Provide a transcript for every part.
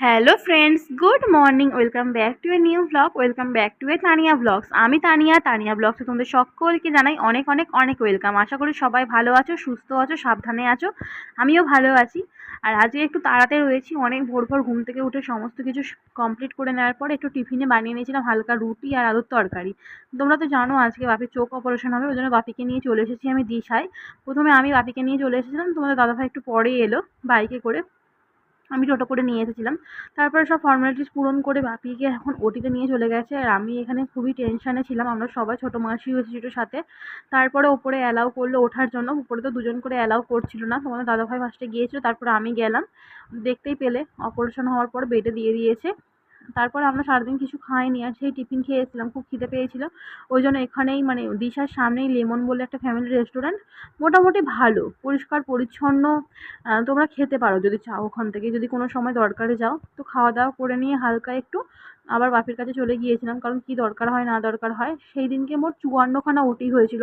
Hello friends good morning welcome back to a new blog welcome back to a Tania blogs আমি তানিয়া তানিয়া ব্লগসে তোমাদের সকলকে জানাই অনেক অনেক অনেক ওয়েলকাম আশা করি সবাই ভালো আছো, সুস্থ আছো, সাবধানে আছো। আমিও ভালো আছি। আর আজকে একটু তাড়াতে রয়েছি। অনেক ভোর ভোর ঘুম থেকে উঠে সমস্ত কিছু কমপ্লিট করে নেওয়ার পর একটু টিফিনে বানিয়ে নিয়েছিলাম হালকা রুটি আর আলুর তরকারি। তোমরা তো জানো আজকে বাপির চোখ অপারেশন হবে, ওই জন্য বাপিকে নিয়ে চলে এসেছি আমি দিশায়। প্রথমে আমি বাপিকে নিয়ে চলে এসেছিলাম। তোমাদের দাদাভাই একটু পরে এলো বাইকে করে। আমি টোটো করে নিয়ে এসেছিলাম। তারপরে সব ফর্মালিটিস পূরণ করে বাপিকে এখন ওটিতে নিয়ে চলে গেছে। আর আমি এখানে খুবই টেনশানে ছিলাম। আমরা সবাই ছোটো মাসি হয়েছি ছোটোর সাথে। তারপরে ওপরে অ্যালাউ করল ওঠার জন্য। উপরে তো দুজন করে অ্যালাউ করছিল না। তোমাদের দাদাভাই ফার্স্টে গিয়েছিল। তারপরে আমি গেলাম। দেখতেই পেলে। অপারেশন হওয়ার পর বেডে দিয়ে দিয়েছে। তারপরে আমরা সারাদিন কিছু খাইনি আর সেই টিফিন খেয়েছিলাম, খুব খিদে পেয়েছিল। ওই জন্য এখানেই মানে দিশার সামনেই লেমন বলে একটা ফ্যামিলি রেস্টুরেন্ট মোটামুটি ভালো, পরিষ্কার, পরিচ্ছন্ন তোমরা খেতে পারো যদি চাও ওখান থেকে। যদি কোনো সময় দরকারে যাও তো খাওয়া দাওয়া করে নিয়ে হালকা একটু আবার বাপের কাছে চলে গিয়েছিলাম, কারণ কী দরকার হয় না দরকার হয়। সেই দিনকে মোট চুয়ান্নখানা ওটি হয়েছিল।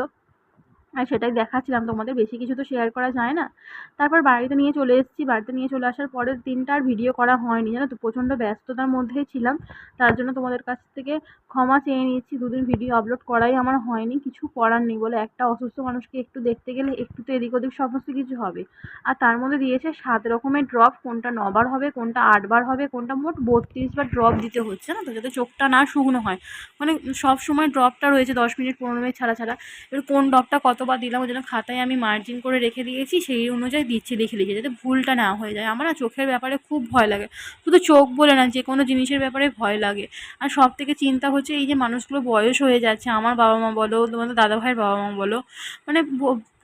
আর সেটাই দেখাচ্ছিলাম, তোমাদের বেশি কিছু তো শেয়ার করা যায় না। তারপর বাড়িতে নিয়ে চলে এসেছি, বাড়িতে নিয়ে চলে আসার পরের দিনটা আর ভিডিও করা হয়নি, জানো তো? প্রচণ্ড ব্যস্ততার মধ্যেই ছিলাম, তার জন্য তোমাদের কাছ থেকে ক্ষমা চেয়ে নিচ্ছি দুদিন ভিডিও আপলোড করাই আমার হয়নি, কিছু করার নেই বলে। একটা অসুস্থ মানুষকে একটু দেখতে গেলে একটু তো এদিক ওদিক সমস্ত কিছু হবে। আর তার মধ্যে দিয়েছে সাত রকমের ড্রপ কোনটা নবার হবে, কোনটা আটবার হবে, কোনটা মোট বত্রিশ বার ড্রপ দিতে হচ্ছে না তো? যাতে চোখটা না শুকনো হয়। মানে সব সময় ড্রপটা রয়েছে দশ মিনিট, পনেরো মিনিট ছাড়া ছাড়া। এবার কোন ড্রপটা কতবার দিলাম, ওই জন্য খাতায় আমি মার্জিন করে রেখে দিয়েছি, সেই অনুযায়ী দিচ্ছি লিখে লিখে যাতে ভুলটা না হয়ে যায়। আমার চোখের ব্যাপারে খুব ভয় লাগে। শুধু চোখ বলে না যে কোনো জিনিসের ব্যাপারে ভয় লাগে। আর সব থেকে চিন্তা হচ্ছে, এই যে মানুষগুলো বয়স হয়ে যাচ্ছে, আমার বাবা মা বলো, তোমাদের দাদা ভাইয়ের বাবা মা বলো মানে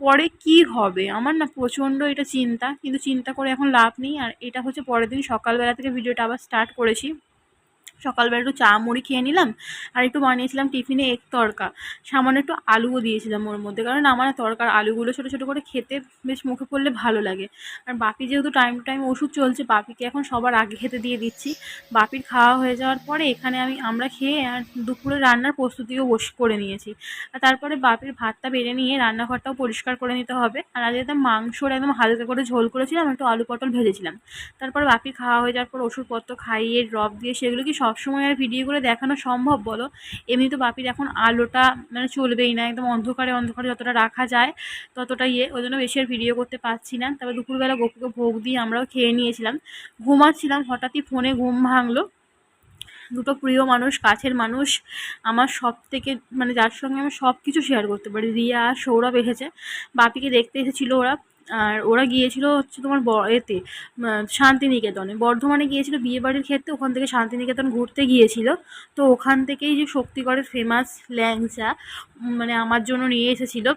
পরে কি হবে? আমার না প্রচণ্ড এটা চিন্তা, কিন্তু চিন্তা করে এখন লাভ নেই। আর এটা হচ্ছে পরের দিন সকালবেলা থেকে ভিডিওটা আবার স্টার্ট করেছি। সকালবেলা একটু চা মুড়ি খেয়ে নিলাম, আর একটু বানিয়েছিলাম টিফিনে এক তরকা সামান্য একটু আলুও দিয়েছিলাম ওর মধ্যে, কারণ আমার তরকার আলুগুলো ছোটো ছোটো করে খেতে বেশ মুখে পড়লে ভালো লাগে। আর বাপি যেহেতু টাইম টাইম ওষুধ চলছে, বাপিকে এখন সবার আগে খেতে দিয়ে দিচ্ছি। বাপির খাওয়া হয়ে যাওয়ার পরে এখানে আমি, আমরা খেয়ে আর দুপুরে রান্নার প্রস্তুতিও বস করে নিয়েছি। আর তারপরে বাপির ভাতটা বেড়ে নিয়ে রান্নাঘরটাও পরিষ্কার করে নিতে হবে। আর আজ একদম মাংসর একদম হালকা করে ঝোল করেছিলাম, একটু আলু পটল ভেজেছিলাম। তারপর বাপির খাওয়া হয়ে যাওয়ার পর ওষুধপত্র খাইয়ে ড্রপ দিয়ে সেগুলো কি সব সময় আর ভিডিও করে দেখানো সম্ভব বলো? এমনি তো বাপির এখন আলোটা মানে চলবেই না, একদম অন্ধকারে অন্ধকারে যতটা রাখা যায় ততটা ইয়ে। ওই জন্য বেশি আর ভিডিও করতে পারছি না। তারপর দুপুরবেলা গপুকে ভোগ দিয়ে আমরাও খেয়ে নিয়েছিলাম। ঘুমাচ্ছিলাম, হঠাৎই ফোনে ঘুম ভাঙলো। দুটো প্রিয় মানুষ, কাছের মানুষ, আমার সব থেকে মানে যার সঙ্গে আমি সব কিছু শেয়ার করতে পারি। রিয়া সৌরভ এসেছে। বাপিকে দেখতে এসেছিল ওরা। আর ওরা গিয়েছিল হচ্ছে তোমার এতে শান্তিনিকেতনে। বর্ধমানে গিয়েছিল বিয়েবাড়ির ক্ষেত্রে, ওখান থেকে শান্তিনিকেতন ঘুরতে গিয়েছিল। তো ওখান থেকেই যে শক্তিগড়ের ফেমাস ল্যাংচা মানে আমার জন্য নিয়ে এসেছিল।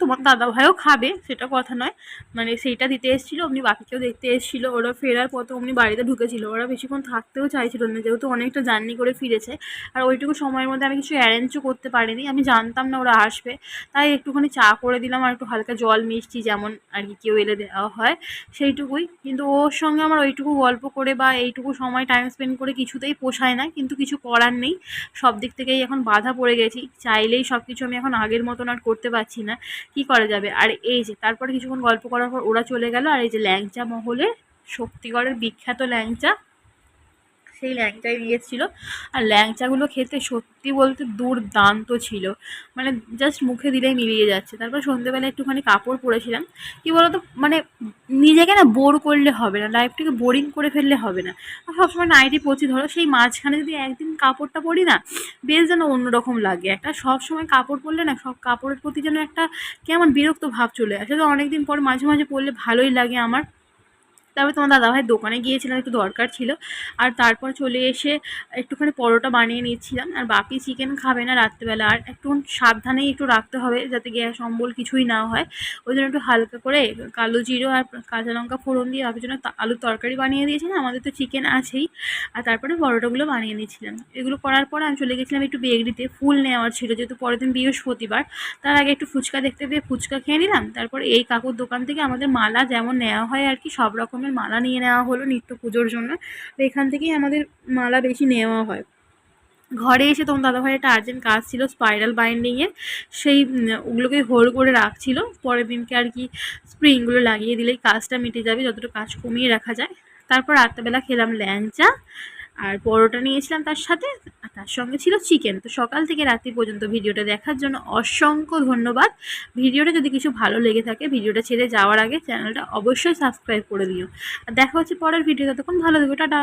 তোমার দাদা ভাইও খাবে, সেটা কথা নয়। মানে সেইটা দিতে এসেছিল, অমনি বাকিকেও দেখতে এসেছিল। ওরা ফেরার পথে অমনি বাড়িতে ঢুকেছিল। ওরা বেশিক্ষণ থাকতেও চাইছিল না, যেহেতু অনেকটা জার্নি করে ফিরেছে। আর ওইটুকু সময়ের মধ্যে আমি কিছু অ্যারেঞ্জও করতে পারিনি। আমি জানতাম না ওরা আসবে। তাই একটুখানি চা করে দিলাম আর একটু হালকা জল, মিষ্টি যেমন আর কি কেউ এলে দেওয়া হয়, সেইটুকুই। কিন্তু ওর সঙ্গে আমার ওইটুকু গল্প করে বা এইটুকু সময় টাইম স্পেন্ড করে কিছুতেই পোষায় না। কিন্তু কিছু করার নেই। সব দিক থেকেই এখন বাধা পড়ে গেছি। চাইলেই সব কিছু আমি এখন আগের মতন আর করতে পারছি না। কি করা যাবে? আর এই যে, তারপরে কিছুক্ষণ গল্প করার পর ওরা চলে গেল, আর এই যে ল্যাংচা মহলে, শক্তিগড়ের বিখ্যাত ল্যাংচা সেই ল্যাংচাই নিয়ে এসেছিল আর ল্যাংচাগুলো খেতে সত্যি বলতে দুর্দান্ত ছিল। মানে জাস্ট মুখে দিলেই মিলিয়ে যাচ্ছে। তারপর সন্ধ্যেবেলা একটুখানি কাপড় পরেছিলাম। কি বলতো? মানে নিজেকে না বোর করলে হবে না। লাইফটাকে বোরিং করে ফেললে হবে না। সবসময় নাইটি পচি ধরো সেই মাঝখানে যদি একদিন কাপড়টা পরি না, বেশ যেন অন্যরকম লাগে। একটা সব সময় কাপড় পরলে না সব কাপড়ের প্রতি যেন একটা কেমন বিরক্ত ভাব চলে আসে। তো অনেকদিন পর মাঝে মাঝে পরলে ভালোই লাগে আমার। তারপর তোমার দাদাভাই দোকানে গিয়েছিলাম, একটু দরকার ছিল। আর তারপর চলে এসে একটুখানি পরোটা বানিয়ে নিচ্ছিলাম আর বাপি চিকেন খাবে না রাত্রেবেলা। আর একটু সাবধানেই একটু রাখতে হবে যাতে গ্যাস, অম্বল কিছুই না হয়। ওই জন্য একটু হালকা করে কালো জিরো আর কাঁচা লঙ্কা ফোড়ন দিয়ে বাপির জন্য আলুর তরকারি বানিয়ে দিয়েছিলাম। আমাদের তো চিকেন আছেই। আর তারপরে পরোটাগুলো বানিয়ে নিয়েছিলাম। এগুলো করার পর আমি চলে গেছিলাম একটু বেগড়িতে। ফুল নেওয়ার ছিল, যেহেতু পরের দিন বৃহস্পতিবার। তার আগে একটু ফুচকা দেখতে পেয়ে ফুচকা খেয়ে নিলাম। তারপর এই কাকুর দোকান থেকে আমাদের মালা যেমন নেওয়া হয় আর কি, সব রকম রকমের মালা নিয়ে নেওয়া হলো নিত্য পুজোর জন্য। তো এখান থেকেই আমাদের মালা বেশি নেওয়া হয়। ঘরে এসে তোমার দাদাভাই একটা আর্জেন্ট কাজ ছিল স্পাইরাল বাইন্ডিংয়ের সেই ওগুলোকে হোল করে রাখছিল। পরের দিনকে আর কি স্প্রিংগুলো লাগিয়ে দিলেই কাজটা মিটে যাবে, যতটা কাজ কমিয়ে রাখা যায়। তারপর রাত্রেবেলা খেলাম ল্যাংচা। আর পরোটা নিয়েছিলাম তার সাথে, আর তার সঙ্গে ছিল চিকেন তো সকাল থেকে রাত্রি পর্যন্ত ভিডিওটা দেখার জন্য অসংখ্য ধন্যবাদ। ভিডিওটা যদি কিছু ভালো লেগে থাকে, ভিডিওটা ছেড়ে যাওয়ার আগে চ্যানেলটা অবশ্যই সাবস্ক্রাইব করে দিও। আর দেখা হচ্ছে পরের ভিডিও ততক্ষণ ভালো থেকো, টাটা।